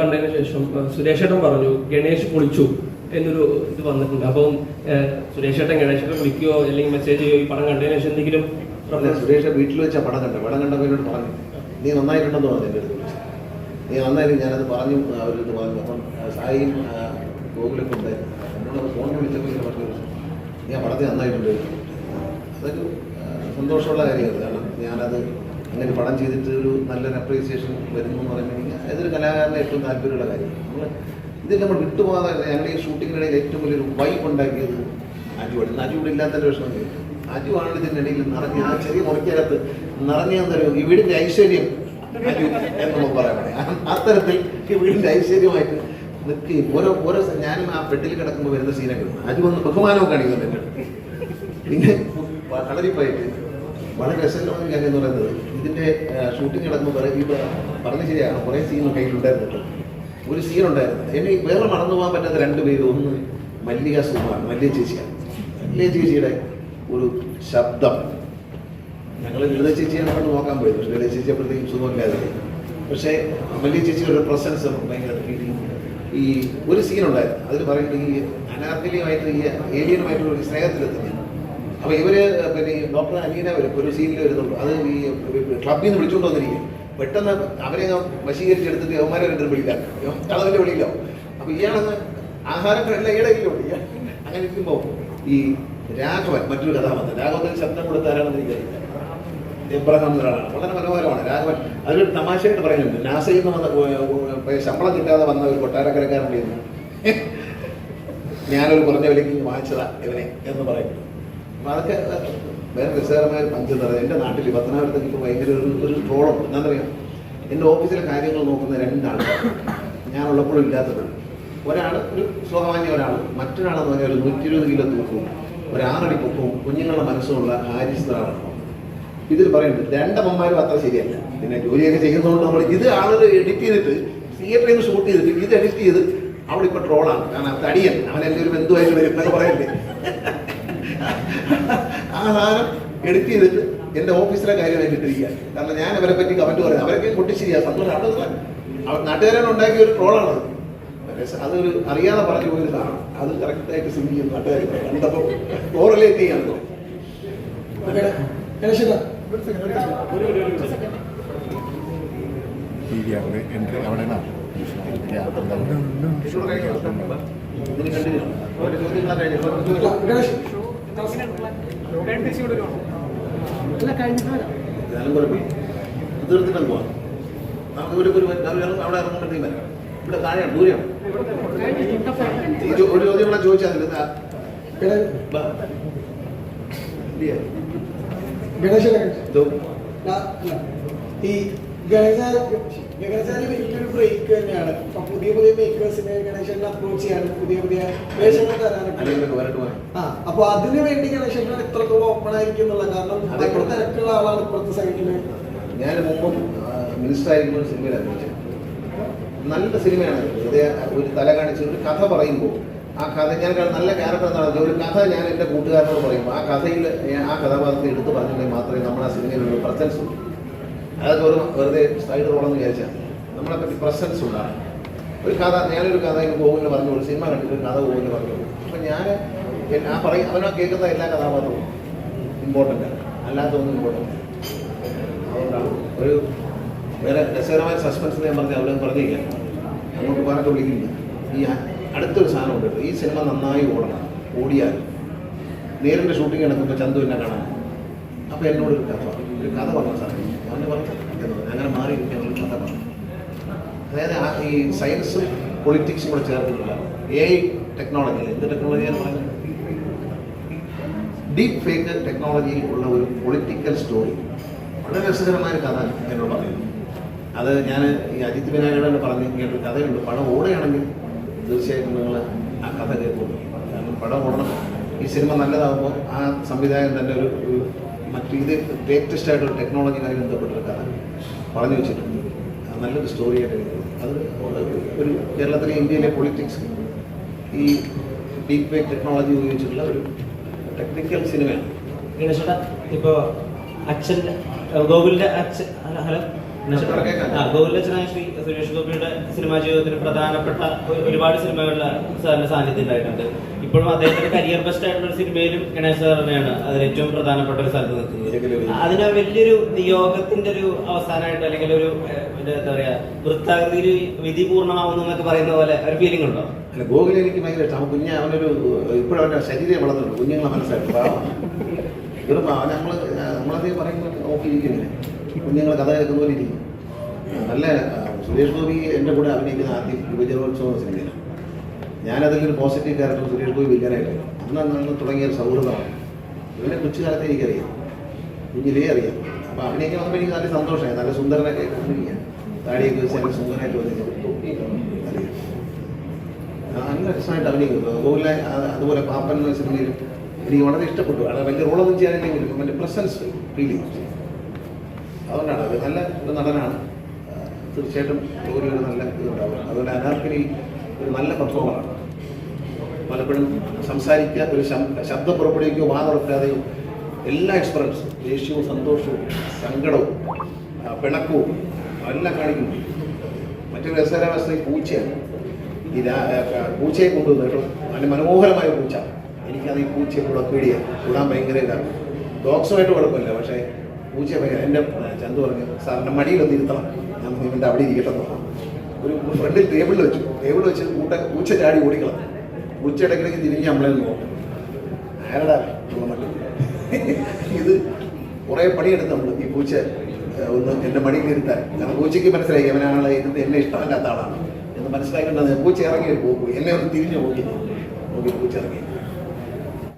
കണ്ടതിന് ശേഷം സുരേഷേട്ടൻ സുരേഷ് ഏട്ടൻ പറഞ്ഞു ഗണേഷ് പൊളിച്ചു എന്നൊരു ഇത് വന്നിട്ടുണ്ട്. അപ്പം സുരേഷേട്ടൻ സുരേഷ് ഏട്ടൻ ഏട്ടൻ വിളിക്കുകയോ അല്ലെങ്കിൽ മെസ്സേജ് ചെയ്യോ ഈ പടം കണ്ടതിന് ശേഷം എന്തെങ്കിലും സുരേഷ് വീട്ടിൽ വെച്ച പടം കണ്ട പടം കണ്ടവരോട് എന്നോട് പറഞ്ഞു നീ നന്നായിട്ടുണ്ടെന്ന് പറഞ്ഞു എന്റെ അടുത്ത് വിളിച്ചു. നീ നന്നായിട്ട് ഞാനത് പറഞ്ഞു അവരടുത്ത് പറഞ്ഞു. അപ്പം സായിയും ഗോകുലൊക്കെ ഉണ്ട് എന്നോട് ഫോണിൽ വിളിച്ചപ്പോൾ ഇങ്ങനെ പറഞ്ഞു നീ ആ പടത്തിൽ നന്നായിട്ടുണ്ട്. അതൊരു സന്തോഷമുള്ള കാര്യമാണ്. കാരണം ഞാനത് അങ്ങനെ പടം ചെയ്തിട്ട് ഒരു നല്ലൊരു അപ്രീസിയേഷൻ വരുന്നു എന്ന് പറയുമ്പോൾ അതൊരു കലാകാരനെ ഏറ്റവും താല്പര്യമുള്ള കാര്യം. നമ്മൾ ഇതിൽ നമ്മൾ വിട്ടുപോകാതെ ഞങ്ങളുടെ ഈ ഷൂട്ടിങ്ങിനിടയിൽ ഏറ്റവും വലിയൊരു വൈബ് ഉണ്ടാക്കിയത് ആറ്റുപാടി ആറ്റുപാടി ഇല്ലാത്തൊരു വിഷമം ആറ്റുവാണ് ഇതിനിടയിൽ നിറഞ്ഞ ആ ചെറിയ മുറിക്കകത്ത് നിറഞ്ഞ തരും ഈ വീടിന്റെ ഐശ്വര്യം ആറ്റു എന്ന് നമുക്ക് പറയാൻ പറയാം അത്തരത്തിൽ ഈ വീടിന്റെ ഐശ്വര്യമായിട്ട് നിൽക്കുകയും ഓരോ ഓരോ ഞാനും ആ പെട്ടിൽ കിടക്കുമ്പോൾ വരുന്ന സീനൊക്കെ അജു വന്ന് ബഹുമാനവും കാണിക്കുന്നുണ്ട് പിന്നെ വ- കളരിപ്പായിട്ട് വളരെ രസകരമായ കാര്യം എന്ന് പറയുന്നത് ഇതിന്റെ ഷൂട്ടിംഗ് പറയും ഈ പറഞ്ഞു ശരിയാണ് കുറേ സീൻ കയ്യിലുണ്ടായിരുന്നു ഒരു സീൻ ഉണ്ടായിരുന്നു. എന്നെ വേറെ മറന്നു പോകാൻ പറ്റാത്ത രണ്ട് പേര് ഒന്ന് മല്ലിക സുമാർ മല്ലിക ചേച്ചിയാണ്. മല്ലിക ചേച്ചിയുടെ ഒരു ശബ്ദം. ഞങ്ങൾ ലളിത ചേച്ചിയാണ് കൊണ്ട് നോക്കാൻ പോയത്. പക്ഷേ ലളിത ചേച്ചി അപ്പോഴത്തേക്കും സുഖമില്ലാതെ പക്ഷേ മല്ലിക ചേച്ചിയുടെ പ്രസൻസ് ഭയങ്കര ഈ ഒരു സീൻ ഉണ്ടായിരുന്നു. അതിൽ പറയുന്നത് ഈ അനാർക്കലിയുമായിട്ട് ഈ ഏലിയനുമായിട്ടുള്ള ഒരു സ്നേഹത്തിലെത്തുന്നത് അപ്പൊ ഇവർ പിന്നെ ഡോക്ടർ അനീന വരും ഒരു സീനിൽ വരുന്നുള്ളൂ അത് ഈ ക്ലബിൽ നിന്ന് വിളിച്ചുകൊണ്ട് വന്നിരിക്കും. പെട്ടെന്ന് അവരെ വശീകരിച്ചെടുത്തിട്ട് യവന്മാരെ രണ്ടും വിളിക്കാം കളവിന്റെ വിളിയില്ലോ. അപ്പൊ ഇയാളെന്ന് ആഹാരം എല്ലാം ഈടയിലുണ്ട് ഇയാൾ അങ്ങനെ ഇരിക്കുമ്പോൾ ഈ രാഘവൻ മറ്റൊരു കഥാപാത്രം. രാഘവത്തിന് ശബ്ദം കൊടുത്താരാണെന്ന് എനിക്കറിയില്ല. എബ്രഹാം എന്നൊരാളാണ് വളരെ മനോഹരമാണ് രാഘവൻ. അതൊരു തമാശയായിട്ട് പറയുന്നുണ്ട്. നാസയിൽ നിന്ന് വന്ന ശമ്പളം കിട്ടാതെ വന്ന ഒരു കൊട്ടാരക്കരക്കാരൻ ഞാനൊരു കുറഞ്ഞ വിലയ്ക്ക് വാങ്ങിച്ചതാ ഇവനെ എന്ന് പറയുന്നു. അതൊക്കെ വേറെ രസകരമായ ഒരു പഞ്ച് പറയുന്നത് എന്റെ നാട്ടിൽ പത്തനാപുരത്ത് ഇപ്പോൾ ഭയങ്കര ഒരു ഒരു ട്രോളുണ്ട് എന്താണെന്നറിയാം എന്റെ ഓഫീസിലെ കാര്യങ്ങൾ നോക്കുന്ന രണ്ടാൾക്കാർ. ഞാനുള്ളപ്പോഴും ഇല്ലാത്തപ്പോഴും ഒരാൾ ഒരു സുഖമാന്യ ഒരാൾ മറ്റൊരാളെന്ന് പറഞ്ഞാൽ ഒരു നൂറ്റി ഇരുപത് കിലോ തൂക്കവും ഒരു ആറടി പൊക്കവും കുഞ്ഞുങ്ങളുടെ മനസ്സുമുള്ള ഒരാളാണ് ഇതിൽ പറയുന്നുണ്ട് രണ്ടമ്മമാരും അത്ര ശരിയല്ല. പിന്നെ ജോലിയൊക്കെ ചെയ്യുന്നതുകൊണ്ട് നമ്മൾ ഇത് ആളുകൾ എഡിറ്റ് ചെയ്തിട്ട് തിയേറ്ററിൽ നിന്ന് ഷൂട്ട് ചെയ്തിട്ട് ഇത് എഡിറ്റ് ചെയ്ത് അവിടെ ഇപ്പോൾ ട്രോളാണ് കാരണം തടിയൻ അവൻ എന്റെ ഒരു ബന്ധുവായിട്ട് വരും എന്നൊക്കെ പറയല്ലേ? ആ സാധനം എഡിറ്റ് ചെയ്തിട്ട് എന്റെ ഓഫീസിലെ കാര്യമായിട്ട് ഇട്ടിരിക്കുക. കാരണം ഞാൻ അവരെ പറ്റി കമന്റ് പറയാം അവരൊക്കെ പൊട്ടിച്ചിരിക്കുക സന്തോഷം നാട്ടുകാരാണ് ഉണ്ടാക്കിയ ഒരു ട്രോളാണ് അതൊരു അറിയാതെ പറഞ്ഞു പോയൊരു സാധനം. അത് കറക്റ്റായിട്ട് സിംഗ് ചെയ്യും നാട്ടുകാർ കണ്ടപ്പോൾ കോറിലേറ്റ് ചെയ്യാൻ. ഗണേഷ്. ഇതായാലും കുഴപ്പമില്ല ഇത് തീർത്തിട്ട് പോവാം നമുക്ക് ഒരു ഒരു അവിടെ ഇറങ്ങുമ്പോഴത്തേക്കും വരാം ഇവിടെ താഴെയാണ് ദൂരെയാണ് ഒരു ചോദ്യം കൂടെ ചോദിച്ചാൽ മതി. ഇതാ, ഗണേ- ബാ. ഇല്ലേ? ഗണേശേട്ടാ ഇതോ. ഞാൻ- അല്ല. ഈ വലിയൊരു ബ്രേക്ക് തന്നെയാണ്. അപ്പൊ പുതിയ പുതിയ മേക്കേഴ്സിനെ ഗണേശനെ അപ്രോച്ച് ചെയ്യാനും പുതിയ പുതിയ വേഷങ്ങൾ തരാനൊക്കെ. അല്ലെങ്കിൽ വരട്ടെ പോവാം. ആ അപ്പൊ അതിനു വേണ്ടി ഇത്രത്തോളം ഓപ്പൺ കാരണം അതെ. ഭയങ്കര തിരക്കുള്ള ആളാണ് ഇപ്പുറത്തെ സൈഡിൽ ഞാൻ മുമ്പും മിനിസ്റ്റർ ആയിരിക്കുമ്പോൾ സിനിമയിൽ അഭിനയിച്ചു. നല്ല സിനിമയാണ് ഒരു തല കാണിച്ച് ഒരു കഥ പറയുമ്പോൾ ആ കഥ ഞാൻ നല്ല ക്യാരക്ടർ എന്താണ് ഒരു കഥ ഞാൻ എന്റെ കൂട്ടുകാരനോട് പറയുമ്പോൾ ആ കഥയിൽ ആ കഥാപാത്രത്തെ എടുത്തു പറഞ്ഞിട്ടുണ്ടെങ്കിൽ മാത്രമേ നമ്മുടെ ആ സിനിമയിലുള്ള പ്രസൻസ് ഉള്ളൂ. അതൊക്കെ ഒരു വെറുതെ സൈഡ് റോളെന്ന് വിചാരിച്ചാൽ നമ്മളെ പറ്റി പ്രസൻസ് ഉണ്ടാകും ഒരു കഥ ഞാനൊരു കഥ പോകുമെന്ന് പറഞ്ഞു ഒരു സിനിമ കണ്ടിട്ട് കഥ പോകുമെന്ന് പറഞ്ഞു അപ്പം ഞാൻ ആ പറയും അവനാ കേൾക്കുന്ന എല്ലാ കഥാപാത്രവും ഇമ്പോർട്ടന്റ് ആണ്. അല്ലാത്തൊന്നും ഇമ്പോർട്ടന്റ് അതുകൊണ്ടാണ് ഒരു വേറെ രസകരമായ സസ്പെൻസ് ഞാൻ പറഞ്ഞ അവിടെ പറഞ്ഞില്ല. അങ്ങോട്ട് പോകാനൊക്കെ വിളിക്കില്ല ഈ അടുത്തൊരു സാധനം ഉണ്ട്. ഈ സിനിമ നന്നായി ഓടണം. ഓടിയാൽ നേരിന്റെ ഷൂട്ടിംഗ് നടക്കുമ്പോൾ ചന്തു എന്നെ കാണാൻ. അപ്പോൾ എന്നോട് ഒരു കഥ. ഒരു കഥ പറഞ്ഞ സാറേ. അവന് പറഞ്ഞു എന്ന് അങ്ങനെ മാറി കഥമാണ് അതായത് ആ ഈ സയൻസും പൊളിറ്റിക്സും കൂടെ ചേർന്നിട്ടില്ല എ ഐ ടെക്നോളജി എന്ത് ടെക്നോളജിയാണ് പറയുന്നത് ഡീപ് ഫേക്ക് ടെക്നോളജിയിൽ ഉള്ള ഒരു പൊളിറ്റിക്കൽ സ്റ്റോറി വളരെ രസകരമായ കഥ എന്നോട് പറയുന്നു. അത് ഞാൻ ഈ അജിത് വിനായകനെ പറഞ്ഞ് കഥയുണ്ട്. പടം ഓടുകയാണെങ്കിൽ തീർച്ചയായിട്ടും നിങ്ങൾ ആ കഥ കേൾക്കും. കാരണം പടം ഓടണം. ഈ സിനിമ നല്ലതാകുമ്പോൾ ആ സംവിധായകൻ തന്നെ ഒരു മറ്റു ഇത് ലേറ്റസ്റ്റ് ആയിട്ടുള്ള ടെക്നോളജിയുമായി ബന്ധപ്പെട്ടൊരു കഥ പറഞ്ഞു വെച്ചിട്ടുണ്ട്. നല്ലൊരു സ്റ്റോറി ആയിട്ട് എനിക്ക് തോന്നി. അത് ഒരു കേരളത്തിലെ ഇന്ത്യയിലെ പൊളിറ്റിക്സ് ഈ ഡീപ് ഫേക്ക് ടെക്നോളജി ഉപയോഗിച്ചിട്ടുള്ള ഒരു ടെക്നിക്കൽ സിനിമയാണ് ഗണേശേട്ടാ ഇപ്പോൾ അച്ഛന്റെ ഗോകുലിന്റെ അച്ഛൻ ഹലോ? ഹലോ ആ, ശ്രീ സുരേഷ് ഗോപിയുടെ സിനിമാ ജീവിതത്തിൽ പ്രധാനപ്പെട്ട ഒരുപാട് സിനിമകളിൽ സാറിന്റെ സാന്നിധ്യം ഉണ്ടായിട്ടുണ്ട്. ഇപ്പോഴും അദ്ദേഹത്തിന്റെ കരിയർ ബെസ്റ്റ് ആയിട്ടുള്ള ഒരു സിനിമയിലും ഗണേശ് സാർ തന്നെയാണ് അതിൽ ഏറ്റവും പ്രധാനപ്പെട്ട ഒരു സ്ഥലത്ത് നിൽക്കുന്നത്. അതിന് വലിയൊരു നിയോഗത്തിന്റെ ഒരു അവസാനമായിട്ട് അല്ലെങ്കിൽ ഒരു എന്താ പറയാ വൃത്താകൃതിയിൽ വിധി പൂർണമാവുന്നു എന്നൊക്കെ പറയുന്ന പോലെ ഒരു ഫീലിംഗ് ഉണ്ടോ? അല്ല ഗോകുൽ എനിക്ക് ഭയങ്കര ഇഷ്ടം. അവൻ കുഞ്ഞ് അവനൊരു ഇപ്പോഴും അവന്റെ ശരീരം വളർന്നുണ്ട്. കുഞ്ഞുങ്ങളെ മനസ്സിലായിട്ട് വെറും അവൻ നമ്മൾ നമ്മളതേ പറയുമ്പോൾ നോക്കിയിരിക്കുന്നില്ല. കുഞ്ഞുങ്ങൾ കഥ കേൾക്കുന്ന പോലെ ഇരിക്കും. നല്ല സുരേഷ് ഗോപി എന്റെ കൂടെ അഭിനയിക്കുന്ന ആദ്യം യുവജനോത്സവം സിനിമയിലാണ്. ഞാനതിലൊരു പോസിറ്റീവ് ക്യാരക്ടർ സുരേഷ് ഗോപി വില്ലനായിട്ട് അന്ന് അന്ന് തുടങ്ങിയ ഒരു സൗഹൃദമാണ് ഇവനെ കൊച്ചുകാലത്തെ എനിക്കറിയാം. കുഞ്ഞിലേ അറിയാം. അപ്പോൾ അഭിനയിക്കാൻ വന്നപ്പോൾ എനിക്ക് നല്ല സന്തോഷമായി. നല്ല സുന്ദരനൊക്കെ താടിയൊക്കെ വെച്ച് നല്ല സുന്ദരനായിട്ട് വന്നിരിക്കും നല്ല രസമായിട്ട് അഭിനയിക്കുന്നു ഗോകുലെ അതുപോലെ പാപ്പൻ എന്ന സിനിമയിൽ എനിക്ക് വളരെ ഇഷ്ടപ്പെട്ടു. വളരെ വലിയ റോളൊന്നും ചെയ്യാനില്ലെങ്കിലും അവന്റെ പ്രസൻസ് ഫീൽ ചെയ്തു അതുകൊണ്ടാണ് അത് നല്ല ഒരു നടനാണ്. തീർച്ചയായിട്ടും ഒരു നല്ല ഇതുണ്ടാവും. അതുപോലെ അനാർക്കലി ഒരു നല്ല പെർഫോമറാണ് പലപ്പോഴും സംസാരിക്കുക ഒരു ശബ്ദം പുറപ്പെടുവിക്കുകയോ വാ എല്ലാ എക്സ്പീരിയൻസും ദേഷ്യവും സന്തോഷവും സങ്കടവും പിണക്കവും എല്ലാം കാണിക്കുന്നു. മറ്റൊരു രസകരവസ്ഥ ഈ പൂച്ചയാണ്. ഈ പൂച്ചയെ കൊണ്ടുവന്നു കേട്ടോ. നല്ല മനോഹരമായ പൂച്ച. എനിക്കത് ഈ പൂച്ചയെ കൂടെ പേടിയാണ് കൂടാൻ ഭയങ്കര ഇതാണ്. ഡോഗ്സുമായിട്ട് കുഴപ്പമില്ല പക്ഷേ പൂച്ച എന്റെ ചന്തു പറഞ്ഞു സാറിന്റെ മടിയിലൊന്ന് ഇരുത്തണം. ഞാൻ ഇവന്റെ അവിടെ ഇരിക്കട്ടെ ഒരു ഫ്രണ്ടിൽ ടേബിളിൽ വെച്ചു. ടേബിളിൽ വെച്ച് കൂട്ട പൂച്ച ചാടി ഓടിക്കളാം പൂച്ച ഇടയ്ക്കിടയ്ക്ക് തിരിഞ്ഞ് നമ്മളെ നോക്കും. ആരടാ മട്ടിൽ ഇത് കുറേ പണിയെടുത്ത് നമ്മൾ ഈ പൂച്ച ഒന്ന് എന്റെ മടിയിൽ ഇരുത്താൻ. ഞാൻ പൂച്ചയ്ക്ക് മനസ്സിലായി അവനാണ് ഇരുന്ന് എന്നെ ഇഷ്ടമല്ലാത്ത ആളാണ്. എന്ന് മനസ്സിലാക്കേണ്ടത് പൂച്ച ഇറങ്ങി പോകും എന്നെ ഒന്ന് തിരിഞ്ഞു നോക്കി. നോക്കി പൂച്ച ഇറങ്ങി.